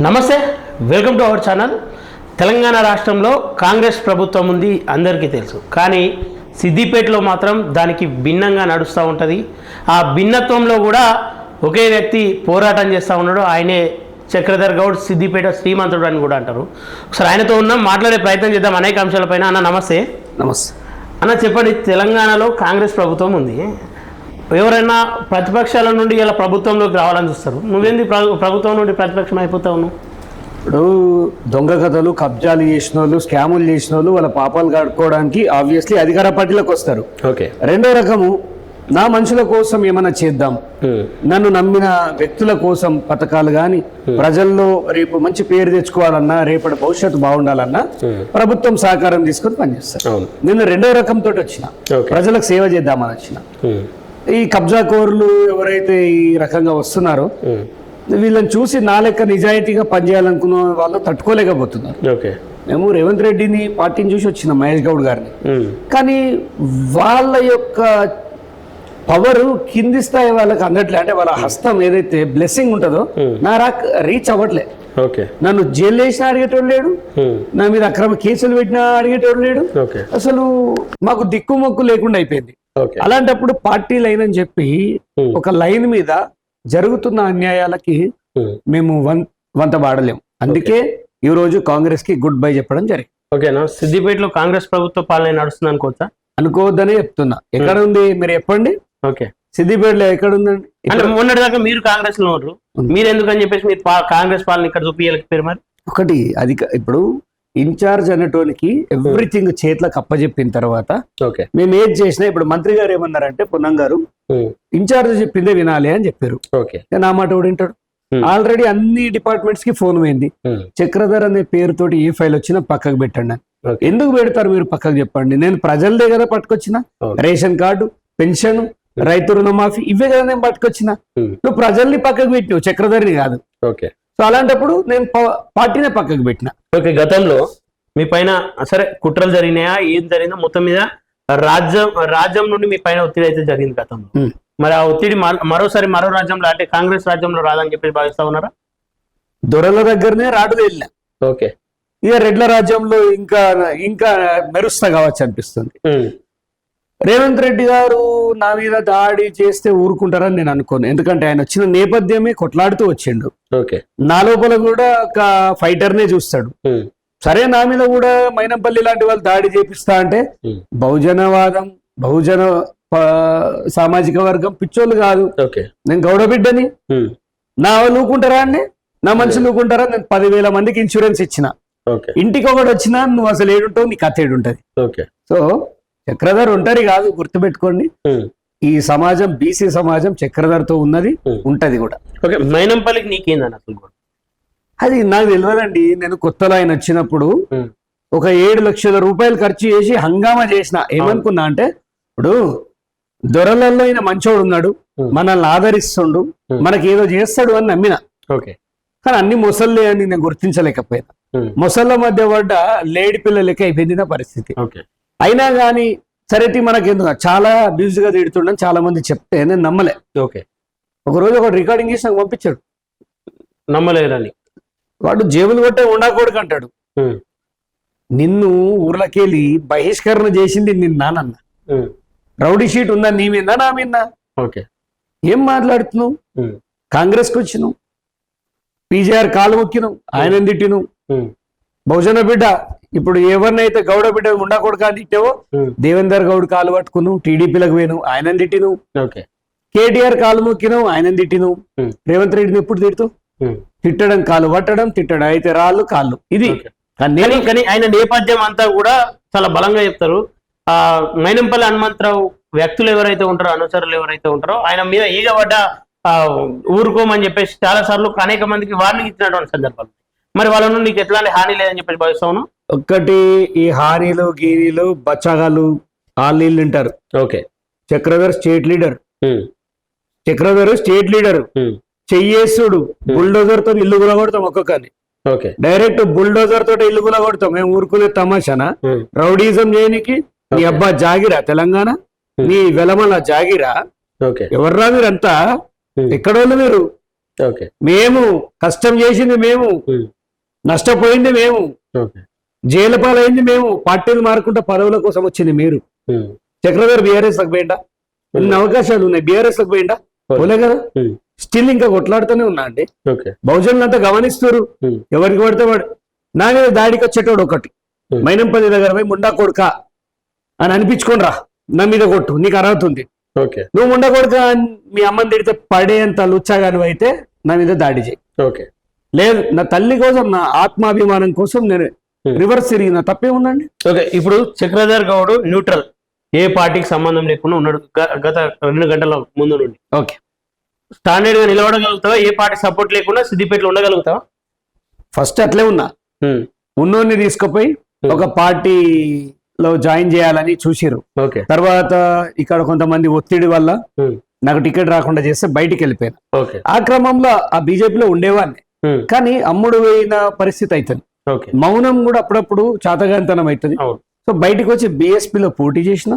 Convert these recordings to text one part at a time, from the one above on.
నమస్తే welcome to our channel. Telangana రాష్ట్రంలో కాంగ్రెస్ ప్రభుత్వం ఉంది అందరికీ తెలుసు. కానీ సిద్దిపేటలో మాత్రం దానికి భిన్నంగా నడుస్తూ ఉంటుంది. ఆ భిన్నత్వంలో కూడా ఒకే వ్యక్తి పోరాటం చేస్తూ ఉన్నాడు. ఆయనే చక్రధర్ గౌడ్ సిద్దిపేట శ్రీమంతుడు అని కూడా అంటారు. ఒకసారి ఆయనతో ఉన్నాం మాట్లాడే ప్రయత్నం చేద్దాం అనేక అంశాలపైన. అన్న నమస్తే. నమస్తే. అన్న చెప్పండి తెలంగాణలో కాంగ్రెస్ ప్రభుత్వం ఉంది. ఎవరైనా ప్రతిపక్షాల నుండి ఇలా ప్రభుత్వంలోకి రావాలని చూస్తారు. నువ్వేంది ప్ర- ప్రభుత్వం నుండి ప్రతిపక్షం అయిపోతావు ఇప్పుడు దొంగ కథలు కబ్జాలు చేసిన వాళ్ళు స్కాములు చేసిన వాళ్ళు వాళ్ళ పాపాలు కడుక్కోవడానికి ఆబ్వియస్లీ అధికార పార్టీలకు వస్తారు. ఓకే. రెండో రకము నా మనుషుల కోసం ఏమైనా చేద్దాం. నన్ను నమ్మిన వ్యక్తుల కోసం పథకాలు కానీ ప్రజల్లో రేపు మంచి పేరు తెచ్చుకోవాలన్నా రేపటి భవిష్యత్తు బాగుండాలన్నా ప్రభుత్వం సహకారం తీసుకొని పనిచేస్తారు. అవును. నేను రెండో రకంతో వచ్చిన. ప్రజలకు సేవ చేద్దామని వచ్చిన. ఈ కబ్జా కోరులు ఎవరైతే ఈ రకంగా వస్తున్నారో వీళ్ళని చూసి నా లెక్క నిజాయితీగా పనిచేయాలనుకున్న వాళ్ళు తట్టుకోలేకపోతున్నారు. ఓకే. మేము రేవంత్ రెడ్డిని పార్టీని చూసి వచ్చిన మహేష్ గౌడ్ గారిని. కానీ వాళ్ళ యొక్క పవర్ కింది స్థాయి వాళ్ళకి అందట్లే. అంటే వాళ్ళ హస్తం ఏదైతే బ్లెస్సింగ్ ఉంటుందో నా రాక్ రీచ్ అవ్వట్లే. ఓకే. నన్ను జైలు వేసినా అడిగేటోడు లేడు. నా మీద అక్రమ కేసులు పెట్టినా అడిగేటోడు లేడు. అసలు మాకు దిక్కు మొక్కు లేకుండా అయిపోయింది. అలాంటప్పుడు పార్టీ లైన్ అని చెప్పి ఒక లైన్ మీద జరుగుతున్న అన్యాయాలకి మేము వంత వాడలేం. అందుకే ఈ రోజు కాంగ్రెస్కి గుడ్ బై చెప్పడం జరిగింది. ఓకేనా సిద్దిపేటలో కాంగ్రెస్ ప్రభుత్వ పాలన నడుస్తుంది అనుకోవచ్చా అనుకోవద్దనే చెప్తున్నా. ఎక్కడ ఉంది? మీరు చెప్పండి. ఓకే. సిద్దిపేటలో ఎక్కడ ఉందండి అంటే మొన్నటి దాకా మీరు కాంగ్రెస్లో ఉన్నారు. మీరు ఎందుకని చెప్పేసి మీరు కాంగ్రెస్ పాలన ఇక్కడ చూపించాలి మరి? ఒకటి అది ఇప్పుడు ఇన్ఛార్జ్ అనేటోనికి ఎవ్రీథింగ్ చేతులకు అప్పచెప్పిన తర్వాత ఓకే. మేము ఏది చేసినా ఇప్పుడు మంత్రి గారు ఏమన్నారంటే పొన్నం గారు ఇన్ఛార్జ్ చెప్పిందే వినాలి అని చెప్పారు. నా మాట కూడా వింటాడు. ఆల్రెడీ అన్ని డిపార్ట్మెంట్స్కి ఫోన్ పోయింది. చక్రధర్ అనే పేరుతోటి ఏ ఫైల్ వచ్చినా పక్కకు పెట్టండి ఎందుకు పెడతారు మీరు పక్కకు చెప్పండి? నేను ప్రజలదే కదా పట్టుకొచ్చిన. రేషన్ కార్డు పెన్షన్ రైతు రుణమాఫీ ఇవే కదా నేను పట్టుకొచ్చిన. నువ్వు ప్రజల్ని పక్కకు పెట్టినావు చక్రధర్ని కాదు. ఓకే. సో అలాంటప్పుడు నేను పార్టీనే పక్కకు పెట్టిన. ఓకే గతంలో మీ పైన సరే కుట్రలు జరిగినాయా? ఏం జరిగిందో మొత్తం మీద రాజ్యం రాజ్యం నుండి మీ పైన ఒత్తిడి అయితే జరిగింది గతంలో. మరి ఆ ఒత్తిడి మర- మరోసారి మరో రాజ్యంలో అంటే కాంగ్రెస్ రాజ్యంలో రాదని చెప్పి భావిస్తా ఉన్నారా? దొరల దగ్గరనే రాడు వెళ్ళిన. ఓకే. ఇక రెడ్ల రాజ్యంలో ఇంకా ఇంకా మెరుస్తా కావచ్చు అనిపిస్తుంది. రేవంత్ రెడ్డి గారు నా మీద దాడి చేస్తే ఊరుకుంటారని నేను అనుకోను. ఎందుకంటే ఆయన వచ్చిన నేపథ్యమే కొట్లాడుతూ వచ్చిండు. ఓకే. నా లోపల కూడా ఒక ఫైటర్నే చూస్తాడు. ఉమ్. సరే నా మీద కూడా మైనంపల్లి లాంటి వాళ్ళు దాడి చేపిస్తా అంటే. బహుజనవాదం బహుజన సామాజిక వర్గం పిచ్చోళ్ళు కాదు. ఓకే. నేను గౌడ బిడ్డని. ఉమ్. నా వాళ్ళు ఊకుంటారా అండి? నా మనుషులు ఊకుంటారా నేను పదివేల మందికి ఇన్సూరెన్స్ ఇచ్చిన. ఓకే. ఇంటికి ఒకటి వచ్చినా నువ్వు అసలు ఏడుంటావు? నీ కథ ఏడుంటది. ఓకే. సో చక్రధర్ ఒంటరి కాదు గుర్తుపెట్టుకోండి. ఈ సమాజం బీసీ సమాజం చక్రధర్తో ఉన్నది. ఉంటది కూడా ఓకే మైనంపల్లికి నీకేందని అసలు అది నాకు తెలియదండి నేను కొత్తలో ఆయన వచ్చినప్పుడు. ఒక ఏడు లక్షల రూపాయలు ఖర్చు చేసి హంగామా చేసిన ఏమనుకున్నా అంటే ఇప్పుడు దొరలలో ఈయన మంచోడు ఉన్నాడు. మనల్ని ఆదరిస్తుండు. మనకి ఏదో చేస్తాడు అని నమ్మిన ఓకే కానీ అన్ని మొసళ్ళే అని నేను గుర్తించలేకపోయినా. మొసళ్ళ మధ్య పడ్డ లేడి పిల్ల లెక్క అయిపోయింది నా పరిస్థితి ఓకే అయినా కానీ సరేటి మనకెందుకు? చాలా అబ్యూజ్గా తిడుతుండని చాలా మంది చెప్తే నేను నమ్మలే. ఓకే. ఒక రోజు ఒక రికార్డింగ్ చేసి నాకు పంపించాడు. నమ్మలేరని వాడు జేబులు కొట్టే ఉండకూడదు అంటాడు. నిన్ను ఊర్లకెళ్ళి బహిష్కరణ చేసింది నిన్న నానన్న. రౌడీ షీట్ ఉందా నీ మీద? నా మీద. ఓకే. ఏం మాట్లాడుతున్నావు. కాంగ్రెస్కి వచ్చినావు. పీజీఆర్ కాలు మొక్కినావు. ఆయన తిట్టిను ఉమ్. బహుజన బిడ్డ ఇప్పుడు ఎవరినైతే గౌడ బిడ్డ ఉండకూడదు అని తిట్టావో. దేవేందర్ గౌడ్ కాలు పట్టుకున్నావు టీడీపీలకు పోయినావు ఆయన తిట్టిను కేటీఆర్ కాలు మొక్కినావు ఆయన తిట్టిను. రేవంత్ రెడ్డిని ఎప్పుడు తిడుతూ. తిట్టడం కాలు పట్టడం తిట్టడం అయితే రాళ్ళు కాళ్ళు. ఇది. కానీ కానీ నేను కానీ ఆయన నేపథ్యం అంతా కూడా చాలా బలంగా చెప్తారు. ఆ మైనంపల్లి హనుమంతరావు వ్యక్తులు ఎవరైతే ఉంటారో అనుచరులు ఎవరైతే ఉంటారో ఆయన మీద ఈగబడ్డ ఆ, ఊరుకోమని చెప్పేసి చాలా సార్లు అనేక మందికి వార్నింగ్ ఇచ్చినటువంటి సందర్భాలు. మరి వాళ్ళ నుండి నీకు ఎట్లాంటి హాని లేదని చెప్పేసి భావిస్తాను ఒక్కటి ఈ హానీలు గీనీలు బచ్చగాలు వాళ్ళు వీళ్ళు ఉంటారు okay. Chakradhar state leader. Chakradhar state leader. చెయ్యేసుడు. బుల్డోజర్తో ఇల్లు గులగొడతాం ఒక్కొక్కరిని. ఓకే. డైరెక్ట్ బుల్డోజర్ తోటి ఇల్లు గులగొడతాం మేము ఊరుకునే తమాషానా. రౌడీజం చేయనికి నీ. అబ్బా జాగిరా తెలంగాణ. నీ వెలమల జాగిరా? ఓకే. ఎవర్రా మీరంతా. ఎక్కడోళ్ళు మీరు? ఓకే. మేము కష్టం చేసింది మేము. నష్టపోయింది మేము. జైలు పాలైంది మేము పార్టీలు మారుకుంటే పదవుల కోసం వచ్చింది మీరు. చక్రధర్ బీఆర్ఎస్లకు పోయిందా ఇన్ని అవకాశాలు ఉన్నాయి. బీఆర్ఎస్లకు పోయిందా పోలే. కదా? స్టిల్ ఇంకా కొట్లాడుతూనే ఉన్నా అండి. బహుజనులు అంతా గమనిస్తారు ఎవరికి పడితే వాడు. నా మీద దాడికి వచ్చేటోడు ఒకటి. మైనంపల్లి దగ్గర పోయి ముండా కొడుక అని అనిపించుకొని రా నా మీద కొట్టు. నీకు అర్హత ఉంది. ఓకే. నువ్వు ముండా కొడుక అని మీ అమ్మని తిడితే పడేంత లుచ్చాగా నువ్వు అయితే నా మీద దాడి చేయి. ఓకే. లేదు నా తల్లి కోసం నా ఆత్మాభిమానం కోసం నేను. రివర్స్ తిరిగిన తప్పే ఉందండి? ఓకే ఇప్పుడు చక్రధర్ గౌడ్ న్యూట్రల్. ఏ పార్టీకి సంబంధం లేకుండా ఉన్నాడు గత రెండు గంటల ముందు నుండి. ఓకే. స్టాండర్డ్గా నిలబడగలుగుతావా? ఏ పార్టీ సపోర్ట్ లేకుండా సిద్దిపేటలో ఉండగలుగుతావా? ఫస్ట్ అట్లే ఉన్నా. ఉమ్, ఉన్నోన్ని తీసుకుపోయి ఒక పార్టీలో జాయిన్ చేయాలని చూసిరు ఓకే. తర్వాత ఇక్కడ కొంతమంది ఒత్తిడి వల్ల నాకు టికెట్ రాకుండా చేస్తే బయటికి వెళ్ళిపోయాను. ఆ క్రమంలో ఆ బీజేపీలో ఉండేవాడిని. కానీ అమ్ముడు పోయిన పరిస్థితి అవుతుంది మౌనం కూడా అప్పుడప్పుడు చాతగాంతనం అవుతుంది సో బయటికి వచ్చి బీఎస్పీలో పోటీ చేసిన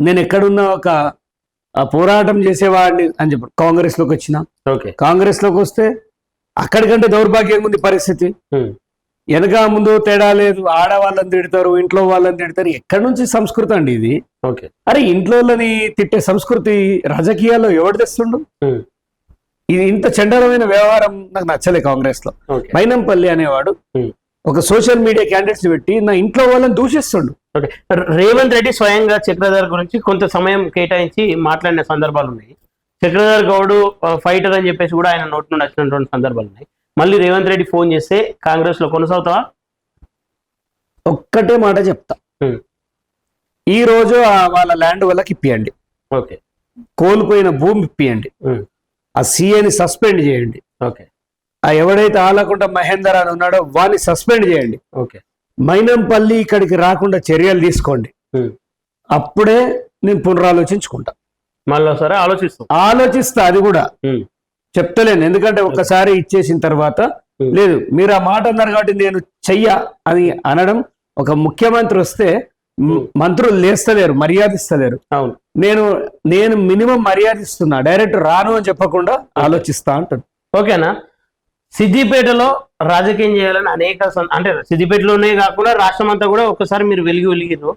నేను ఎక్కడున్నా ఒక పోరాటం చేసేవాడిని అని చెప్పి కాంగ్రెస్లోకి వచ్చిన ఓకే. కాంగ్రెస్లోకి వస్తే అక్కడికంటే దౌర్భాగ్యం ఉంది పరిస్థితి. వెనక ముందు తేడా లేదు ఆడవాళ్ళని తిడతారు ఇంట్లో వాళ్ళని తిడతారు ఎక్కడి నుంచి సంస్కృతి అండి ఇది? ఓకే. అరే ఇంట్లో తిట్టే సంస్కృతి రాజకీయాల్లో ఎవడు తెస్తుండు? ఇది ఇంత చండలమైన వ్యవహారం నాకు నచ్చలే కాంగ్రెస్లో మైనంపల్లి అనేవాడు ఉమ్, ఒక సోషల్ మీడియా క్యాండిడేట్స్ పెట్టి నా ఇంట్లో వాళ్ళని దూషిస్తుండు. రేవంత్ రెడ్డి స్వయంగా చక్రధర్ గురించి కొంత సమయం కేటాయించి మాట్లాడిన సందర్భాలు ఉన్నాయి. చక్రధర్ గౌడ్ ఫైటర్ అని చెప్పేసి కూడా ఆయన నోటి నుండి వచ్చినటువంటి సందర్భాలు ఉన్నాయి. మళ్ళీ రేవంత్ రెడ్డి ఫోన్ చేస్తే కాంగ్రెస్లో కొనసాగుతావా? ఒక్కటే మాట చెప్తా. ఉమ్, ఈ రోజు వాళ్ళ ల్యాండ్ వాళ్ళకి ఇప్పియండి ఓకే. కోల్పోయిన భూమి ఇప్పియండి ఉమ్, ఆ సీఏని సస్పెండ్ చేయండి. ఓకే. ఆ ఎవడైతే ఆలకుండా మహేందర్ అని ఉన్నాడో వాడిని సస్పెండ్ చేయండి. ఓకే. మైనంపల్లి ఇక్కడికి రాకుండా చర్యలు తీసుకోండి. అప్పుడే నేను పునరాలోచించుకుంటా. మళ్ళీ ఒకసారి ఆలోచిస్తాం. ఆలోచిస్తా అది కూడా. చెప్తలేను. ఎందుకంటే ఒక్కసారి ఇచ్చేసిన తర్వాత. లేదు. మీరు ఆ మాట అన్నారు కాబట్టి నేను చెయ్య అని అనడం ఒక ముఖ్యమంత్రి వస్తే. మంత్రులు లేస్తలేరు మర్యాదిస్తలేరు. అవును. నేను నేను మినిమం మర్యాదిస్తున్నా డైరెక్ట్ రాను అని చెప్పకుండా ఆలోచిస్తా అంటాను ఓకేనా? సిద్దిపేటలో రాజకీయం చేయాలని అనేక అంటే సిద్దిపేటలోనే కాకుండా రాష్ట్రం అంతా కూడా ఒక్కసారి మీరు వెలిగి వెలిగిరు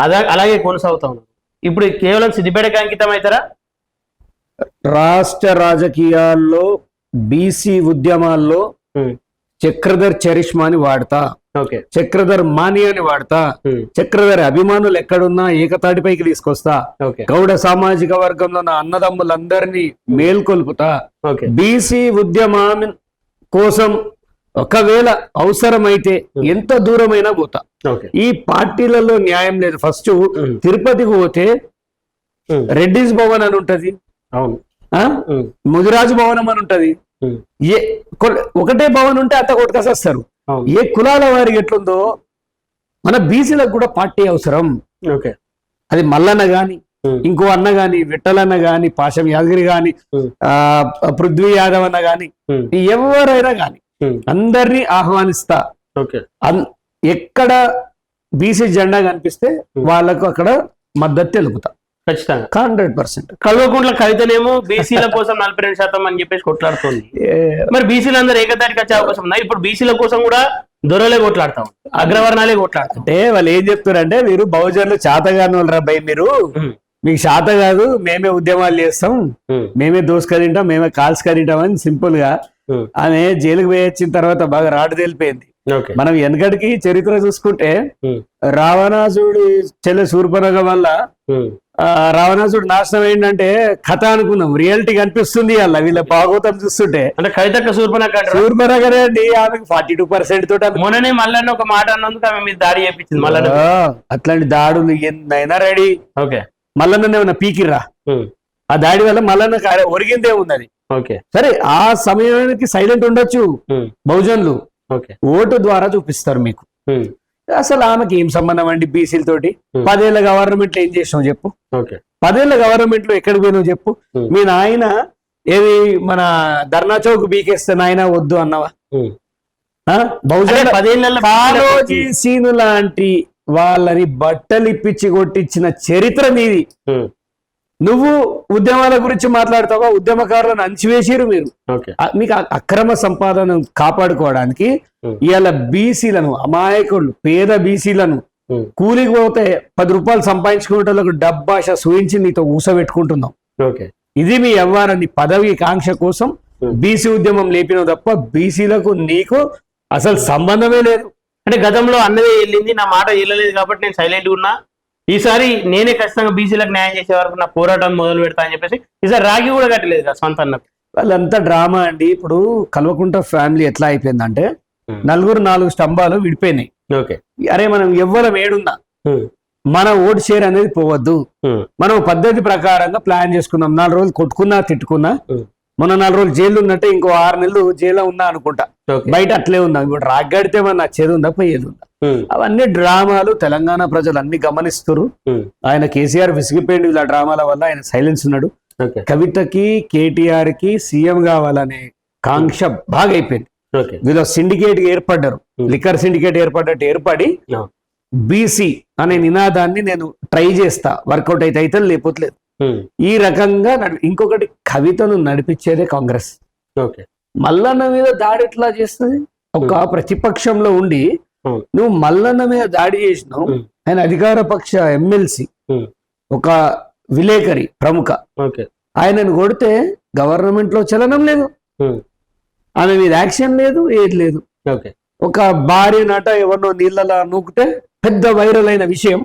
అదా అలాగే కొనసాగుతా ఉన్నారు. ఇప్పుడు కేవలం సిద్దిపేటకి అంకితం అవుతారా? రాష్ట్ర రాజకీయాల్లో బీసీ ఉద్యమాల్లో చక్రధర్ చరిష్మాని వాడతా. ఓకే. చక్రధర్ మాని అని వాడతా. చక్రధర్ అభిమానులు ఎక్కడున్నా ఏకతాటిపైకి తీసుకొస్తా. గౌడ సామాజిక వర్గంలో నా అన్నదమ్ములందరినీ మేల్కొల్పుతా. బీసీ ఉద్యమం కోసం ఒకవేళ అవసరమైతే ఎంత దూరమైనా పోతా. ఈ పార్టీలలో న్యాయం లేదు. ఫస్ట్ తిరుపతికి పోతే రెడ్డిస్ భవన్ అని ఉంటది. ముదిరాజు భవనం అని ఉంటది. ఏ ఒకటే భవన్ ఉంటే అత్త కొట్టుకొస్తారు ఏ కులాల వారికి ఎట్లుందో మన బీసీలకు కూడా పార్టీ అవసరం. ఓకే. అది మల్లన్న గాని ఇంకో అన్న గాని విఠలన్న గాని పాశం యాదగిరి గాని ఆ పృథ్వీ యాదవ్ అన్న గాని ఎవరైనా గాని అందరినీ ఆహ్వానిస్తా. ఎక్కడ బీసీ జెండా కనిపిస్తే వాళ్ళకు అక్కడ మద్దతు తెలుపుతా. ఖచ్చితంగా. Hundred percent. కల్వకుంట్ల కవితనేమో బీసీల కోసం నలభై రెండు శాతం అని చెప్పేసి కొట్లాడుతోంది. మరి బీసీలు అందరూ ఏకతాటికి వచ్చే అవకాశం ఉందా? ఇప్పుడు బీసీల కోసం కూడా దొరలే కొట్లాడతాం. అగ్రవర్ణాలే కొట్లాడతాం. అంటే వాళ్ళు ఏం చెప్తారంటే మీరు బహుజనులు చేతగాని వాళ్ళు భయ్ మీరు? మీకు శాత కాదు మేమే ఉద్యమాలు చేస్తాం. మేమే దోసుకరింటాం మేమే కాల్చుకరింటాం అని సింపుల్గా ఆమె జైలుకు పోయి వచ్చిన తర్వాత బాగా రాడు తెలిపోయింది. మనం వెనకటికి చరిత్ర చూసుకుంటే రావణాసుడి చెల్లె శూర్పనగ వల్ల రావణాసుడు నాశనం ఏంటంటే కథ అనుకున్నాం రియాలిటీ కనిపిస్తుంది అలా. వీళ్ళ భాగవతం చూస్తుంటే. అంటే కవితక్క సూర్పనక్క అంటారు. శూర్పనగరే అండి. ఆమెకు ఫార్టీ టూ పర్సెంట్ తోటి మొన్ననే మల్లన్న ఒక మాట అన్నందుకు ఆమె మీద దాడి మల్లన్న ఆ, అట్లాంటి దాడులు ఎన్నైనా రెడీ. ఓకే. మల్లన్న ఏమన్నా పీకిర్రా? ఆ దాడి వల్ల మల్లన్న కా- ఒరిగిందే ఉన్నది ఓకే. సరే ఆ సమయానికి సైలెంట్ ఉండొచ్చు. బహుజనులు. ఓకే. ఓటు ద్వారా చూపిస్తారు మీకు. అసలు ఆమెకి ఏం సంబంధం అండి బీసీల తోటి? Hmm. పదేళ్ళ గవర్నమెంట్లో ఏం చేసినావు చెప్పు? పదేళ్ళ గవర్నమెంట్లో ఎక్కడికి పోయినావు చెప్పు? Hmm. మీ నాయన ఏది మన ధర్నా చౌక్ బీకేస్తే నాయన వద్దు అన్నవా? బహుజన పదేళ్ళ కాలోజీ సీను లాంటి వాళ్ళని బట్టలు ఇప్పించి కొట్టించిన చరిత్ర మీది. నువ్వు ఉద్యమాల గురించి మాట్లాడతావా? ఉద్యమకారులను అంచివేసిరు మీరు. మీకు అక్రమ సంపాదన కాపాడుకోవడానికి. ఇవాళ బీసీలను అమాయకులు పేద బీసీలను. కూలికి పోతే పది రూపాయలు సంపాదించుకునేటోళ్ళకు డబ్బాష సూయించి నీతో ఊసబెట్టుకుంటున్నాం. ఓకే. ఇది మీ వ్యవహారాన్ని పదవి కాంక్ష కోసం. బీసీ ఉద్యమం లేపిన తప్ప బీసీలకు నీకు అసలు సంబంధమే లేదు. అంటే గతంలో అన్నదే వెళ్ళింది నా మాట వెళ్ళలేదు కాబట్టి నేను సైలెంట్ ఉన్నా. ఈసారి నేనే ఖచ్చితంగా బీసీలకు న్యాయం చేసే వరకు నా పోరాటం మొదలు పెడతా అని చెప్పేసి ఈసారి రాగి కూడా కట్టలేదు కదా అన్నకు. వాళ్ళంతా డ్రామా అండి. ఇప్పుడు కల్వకుంట ఫ్యామిలీ ఎట్లా అయిపోయిందంటే. నలుగురు నాలుగు స్తంభాలు విడిపోయినాయి. ఓకే. అరే మనం ఎవ్వరం ఏడున్నా. మన ఓటు షేర్ అనేది పోవద్దు. మనం పద్ధతి ప్రకారంగా ప్లాన్ చేసుకుందాం నాలుగు రోజులు కొట్టుకున్నా తిట్టుకున్నా. మొన్న నాలుగు రోజులు జైలు ఉన్నట్టే ఇంకో ఆరు నెలలు జైల్లో ఉన్నా అనుకుంటా. బయట అట్లే ఉందాం? ఇప్పుడు రాగడితే మన నచ్చేది ఉందా? పోయేది ఉందా? అవన్నీ డ్రామాలు తెలంగాణ ప్రజలు అన్ని గమనిస్తారు. ఆయన కేసీఆర్ విసిగిపోయింది ఇలా డ్రామాల వల్ల ఆయన సైలెన్స్ ఉన్నాడు. కవితకి కేటీఆర్కి సీఎం కావాలనే కాంక్ష బాగా అయిపోయింది వీళ్ళు సిండికేట్ ఏర్పడ్డారు. లిక్కర్ సిండికేట్ ఏర్పడ్డట్టు ఏర్పడి. బీసీ అనే నినాదాన్ని నేను ట్రై చేస్తా. వర్కౌట్ అయితే అయితే లేకపోతే లేదు. ఈ రకంగా ఇంకొకటి కవితను నడిపించేదే కాంగ్రెస్. మల్లన్న మీద దాడి ఎట్లా చేస్తుంది? ఒక ప్రతిపక్షంలో ఉండి. నువ్వు మల్లన్న మీద దాడి చేసినావు. ఆయన అధికార పక్ష ఎమ్మెల్సీ. ఒక విలేకరి ప్రముఖ. ఆయనను కొడితే గవర్నమెంట్లో చలనం లేదు. ఆమె మీద యాక్షన్ లేదు ఏది లేదు. ఒక భార్య నట ఎవరినో నీళ్ళలా నూకితే పెద్ద వైరల్ అయిన విషయం.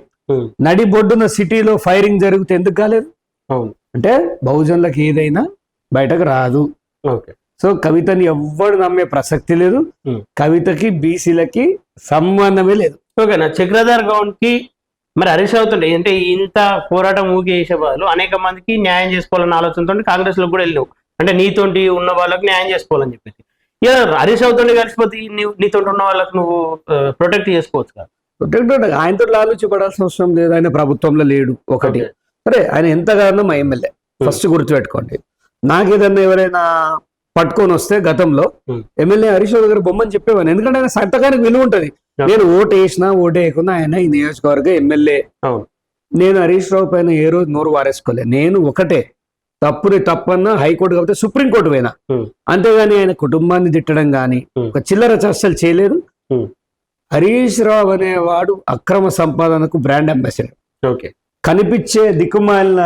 నడిబొడ్డున సిటీలో ఫైరింగ్ జరిగితే ఎందుకు కాలేదు? అంటే బహుజనులకు ఏదైనా బయటకు రాదు. ఓకే. సో కవితని ఎవ్వడు నమ్మే ప్రసక్తి లేదు. కవితకి బీసీలకి సంబంధమే లేదు. ఓకే నా చక్రధర్ గౌడ్కి మరి హరీష్ అవుతుండే అంటే ఇంత పోరాటం ఊగి చేసే బదులు అనేక మందికి న్యాయం చేసుకోవాలన్న ఆలోచనతో కాంగ్రెస్లో కూడా వెళ్ళావు. అంటే నీతోటి ఉన్న వాళ్ళకి న్యాయం చేసుకోవాలని చెప్పేసి. ఇక హరీష్ అవుతుండే కలిసిపోతే నీతో ఉన్న వాళ్ళకి నువ్వు ప్రొటెక్ట్ చేసుకోవచ్చు కదా. ప్రొటెక్టెడ్ ఆయనతో ఆలోచించబడాల్సిన అవసరం లేదు. ఆయన ప్రభుత్వంలో లేడు ఒకటి. సరే ఆయన ఎంతగానో మా ఎమ్మెల్యే. ఫస్ట్ గుర్తుపెట్టుకోండి. నాకేదన్నా ఎవరైనా పట్టుకొని వస్తే గతంలో. ఎమ్మెల్యే హరీష్ రావు గారు బొమ్మని చెప్పేవాను ఎందుకంటే ఆయన సంతకానికి విలువ ఉంటది. నేను ఓటు వేసినా ఓటు వేయకున్నా ఆయన ఈ నియోజకవర్గ ఎమ్మెల్యే. నేను హరీష్ రావు పైన ఏ రోజు నోరు వారేసుకోలే. నేను ఒకటే. తప్పుని తప్పన్నా హైకోర్టు కాబట్టి సుప్రీంకోర్టు పోయినా. అంతేగాని ఆయన కుటుంబాన్ని తిట్టడం కానీ. ఒక చిల్లర చర్చలు చేయలేదు. హరీష్ రావు అనేవాడు అక్రమ సంపాదనకు బ్రాండ్ అంబాసిడర్. ఓకే. కనిపించే దిక్కుమాలిన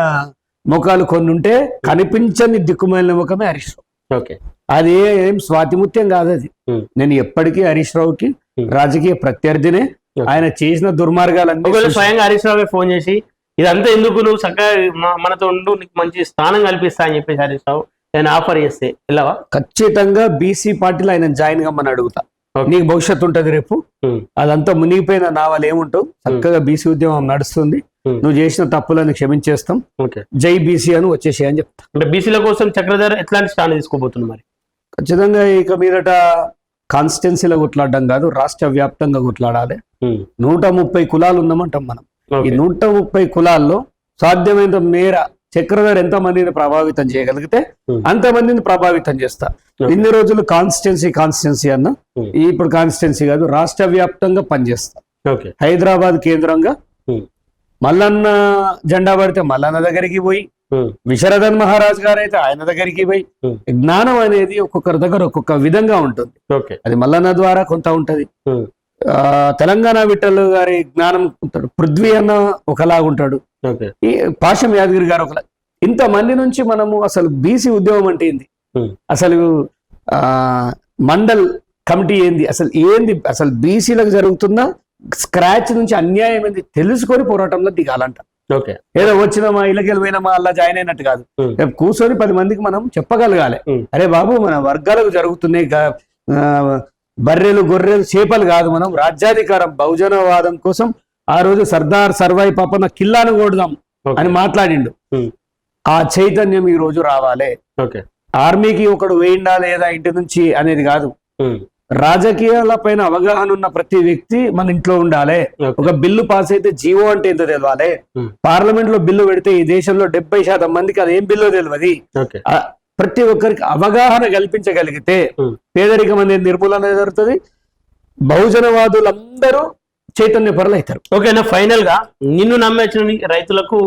ముఖాలు కొన్ని ఉంటే కనిపించని దిక్కుమాలిన ముఖమే హరీష్ రావు ఓకే అది ఏం స్వాతిముత్యం కాదు అది. నేను ఎప్పటికీ హరీష్ రావుకి. రాజకీయ ప్రత్యర్థినే. ఆయన చేసిన దుర్మార్గాలన్నీ స్వయంగా హరీష్ రావు ఫోన్ చేసి ఇదంతా ఎందుకు నువ్వు చక్కగా మనతో ఉండు నీకు మంచి స్థానం కల్పిస్తా అని చెప్పేసి హరీష్ రావు నేను ఆఫర్ చేస్తే వెళ్ళవా ఖచ్చితంగా బీసీ పార్టీలో ఆయన జాయిన్ కమ్మని అడుగుతా. నీకు భవిష్యత్తు ఉంటది రేపు. అదంతా మునిగిపోయిన నా వాళ్ళు ఏముంటావు చక్కగా బీసీ ఉద్యమం నడుస్తుంది. నువ్వు చేసిన తప్పులను క్షమించేస్తాం. జై బీసీ అని వచ్చేసి అని చెప్తా. అంటే బీసీల కోసం చక్రధర్ ఎట్లాంటి స్టాండ్ తీసుకోబోతుంది మరి? ఖచ్చితంగా ఇక మీదట కాన్స్టిట్యున్సీలో కొట్లాడడం కాదు రాష్ట్ర వ్యాప్తంగా కొట్లాడాలి. నూట ముప్పై కులాలు ఉన్నామంటాం మనం. ఈ నూట ముప్పై కులాల్లో సాధ్యమైనంత మేర చక్రధర్ ఎంత మందిని ప్రభావితం చేయగలిగితే Hmm. అంత మందిని ప్రభావితం చేస్తా. ఇన్ని రోజులు కాన్స్టిట్యున్సీ కాన్స్టిట్యున్సీ అన్న. Hmm. ఇప్పుడు కాన్స్టిట్యున్సీ కాదు రాష్ట్ర వ్యాప్తంగా పనిచేస్తా. హైదరాబాద్ కేంద్రంగా Hmm. మల్లన్న జెండా పడితే మల్లన్న దగ్గరికి పోయి విశరథన్ మహారాజ్ గారు అయితే ఆయన దగ్గరికి పోయి. జ్ఞానం అనేది ఒక్కొక్కరి దగ్గర ఒక్కొక్క విధంగా ఉంటుంది. అది మల్లన్న ద్వారా కొంత ఉంటది. తెలంగాణ విఠల్ గారి జ్ఞానం ఉంటాడు. పృథ్వీ అన్న ఒకలాగా ఉంటాడు. పాషం యాదగిరి గారు ఒకలా. ఇంతమంది నుంచి మనము అసలు బీసీ ఉద్యమం అంటే ఏంది. అసలు ఆ మండల్ కమిటీ ఏంది? అసలు ఏంది? అసలు బీసీలకు జరుగుతున్న స్క్రాచ్ నుంచి అన్యాయం ఏంది తెలుసుకొని పోరాటంలో దిగాలంట. ఓకే. ఏదో వచ్చినామా ఇళ్ళకి పోయినామా అలా జాయిన్ అయినట్టు కాదు. రేపు కూర్చొని పది మందికి మనం చెప్పగలగాలి. అరే బాబు మన వర్గాలకు జరుగుతున్నాయి బర్రెలు గొర్రెలు చేపలు కాదు మనం. రాజ్యాధికారం బహుజనవాదం కోసం ఆ రోజు సర్దార్ సర్వాయి పాపన్న కిల్లాను కొడదాం అని మాట్లాడిండు. ఆ చైతన్యం ఈ రోజు రావాలి. ఆర్మీకి ఒకడు వేయిండా లేదా ఇంటి నుంచి అనేది కాదు. రాజకీయాల పైన అవగాహన ఉన్న ప్రతి వ్యక్తి మన ఇంట్లో ఉండాలి. ఒక బిల్లు పాస్ అయితే జీవో అంటే ఎంత తెలవాలి. పార్లమెంట్లో బిల్లు పెడితే ఈ దేశంలో డెబ్బై శాతం మందికి అది ఏం బిల్లో తెలియదు ప్రతి ఒక్కరికి అవగాహన కల్పించగలిగితే. పేదరికం అనేది నిర్మూలన జరుగుతుంది. బహుజనవాదులందరూ చైతన్య పరులు అవుతారు ఓకేనా ఫైనల్గా నిన్ను నమ్మించిన రైతులకు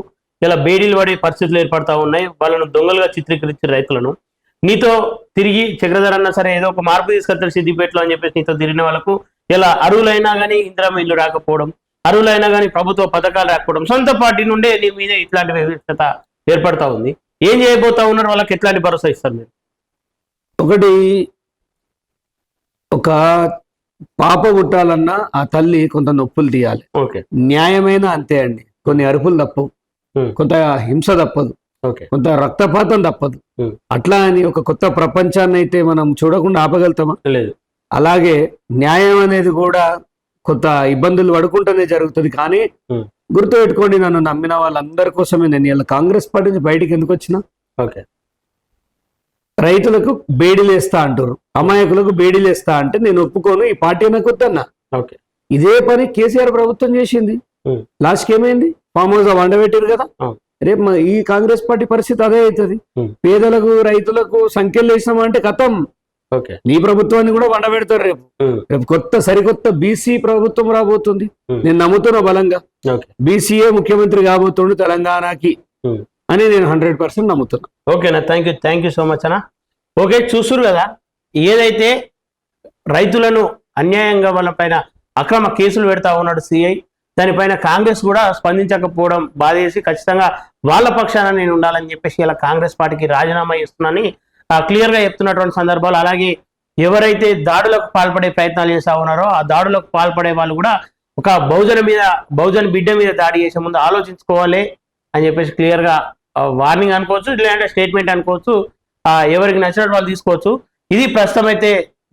ఇలా బేడీలు పడే పరిస్థితులు ఏర్పడతా ఉన్నాయి. వాళ్ళను దొంగలుగా చిత్రీకరించిన రైతులను నీతో తిరిగి చక్రధర్ అన్న సరే ఏదో ఒక మార్పు తీసుకొస్తారు సిద్దిపేటలో అని చెప్పేసి నీతో తిరిగిన వాళ్ళకు. ఇలా అరువులైనా కానీ ఇందిరామ ఇల్లు రాకపోవడం అరువులైనా కానీ ప్రభుత్వ పథకాలు రాకపోవడం సొంత పార్టీ నుండే నీ మీద ఇట్లాంటి వ్యవస్థత ఏర్పడతా ఉంది. ఏం చేయబోతా ఉన్నారు? వాళ్ళకి ఎట్లాంటి భరోసా ఇస్తారు మీరు? ఒకటి ఒక పాప పుట్టాలన్నా ఆ తల్లి కొంత నొప్పులు తీయాలి. ఓకే. న్యాయమైన అంతే అండి. కొన్ని అరుపులు తప్పవు. కొంత హింస తప్పదు. కొంత రక్తపాతం తప్పదు. అట్లా అని ఒక కొత్త ప్రపంచాన్ని అయితే మనం చూడకుండా ఆపగలుగుతామా? లేదు. అలాగే న్యాయం అనేది కూడా కొంత ఇబ్బందులు పడుకుంటూనే జరుగుతుంది. కానీ. గుర్తుపెట్టుకోండి నన్ను నమ్మిన వాళ్ళందరి కోసమే నేను ఇలా కాంగ్రెస్ పార్టీ నుంచి బయటికి ఎందుకు వచ్చినా? ఓకే. రైతులకు బేడీలేస్తా అంటారు అమాయకులకు బేడీలేస్తా అంటే నేను ఒప్పుకోను ఈ పార్టీ నాకు వద్దన్నా ఓకే. ఇదే పని కేసీఆర్ ప్రభుత్వం చేసింది. లాస్ట్కి ఏమైంది? ఫామ్ హౌస్ వండబెట్టారు కదా. రేపు ఈ కాంగ్రెస్ పార్టీ పరిస్థితి అదే అవుతుంది. Hmm. పేదలకు రైతులకు సంఖ్యలు వేసినామంటే కథం నీ ప్రభుత్వాన్ని కూడా వండబెడతారు రేపు. ఉమ్, రేపు కొత్త సరికొత్త బీసీ ప్రభుత్వం రాబోతుంది. Hmm. నేను నమ్ముతున్నా బలంగా. బీసీఏ ముఖ్యమంత్రి కాబోతుండు తెలంగాణకి. Hmm. అని నేను హండ్రెడ్ పర్సెంట్ నమ్ముతున్నా. ఓకేనా thank you thank you so much అన్న. ఓకే చూసురు కదా ఏదైతే రైతులను అన్యాయంగా వాళ్ళ పైన అక్రమ కేసులు పెడతా ఉన్నాడు సిఐ దానిపైన కాంగ్రెస్ కూడా స్పందించకపోవడం బాధేసి ఖచ్చితంగా వాళ్ళ పక్షాన నేను ఉండాలని చెప్పేసి ఇలా కాంగ్రెస్ పార్టీకి రాజీనామా చేస్తున్నానని క్లియర్గా చెప్తున్నటువంటి సందర్భాలు అలాగే ఎవరైతే దాడులకు పాల్పడే ప్రయత్నాలు చేస్తా ఉన్నారో ఆ దాడులకు పాల్పడే వాళ్ళు కూడా ఒక బహుజన మీద బహుజన బిడ్డ మీద దాడి చేసే ముందు ఆలోచించుకోవాలి అని చెప్పేసి క్లియర్గా వార్నింగ్ అనుకోవచ్చు లేదంటే స్టేట్మెంట్ అనుకోవచ్చు ఎవరికి నచ్చినట్టు వాళ్ళు తీసుకోవచ్చు. ఇది ప్రస్తుతం అయితే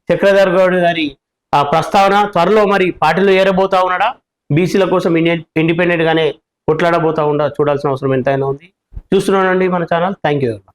చక్రధర్ గౌడ్ గారి ఆ ప్రస్తావన. త్వరలో మరి పార్టీలో ఏరబోతా ఉన్నాడా? బీసీల కోసం ఇండిపెండెంట్ గానే కొట్లాడబోతా ఉండ చూడాల్సిన అవసరం ఎంతైనా ఉంది. చూస్తున్నానండి మన ఛానల్. Thank you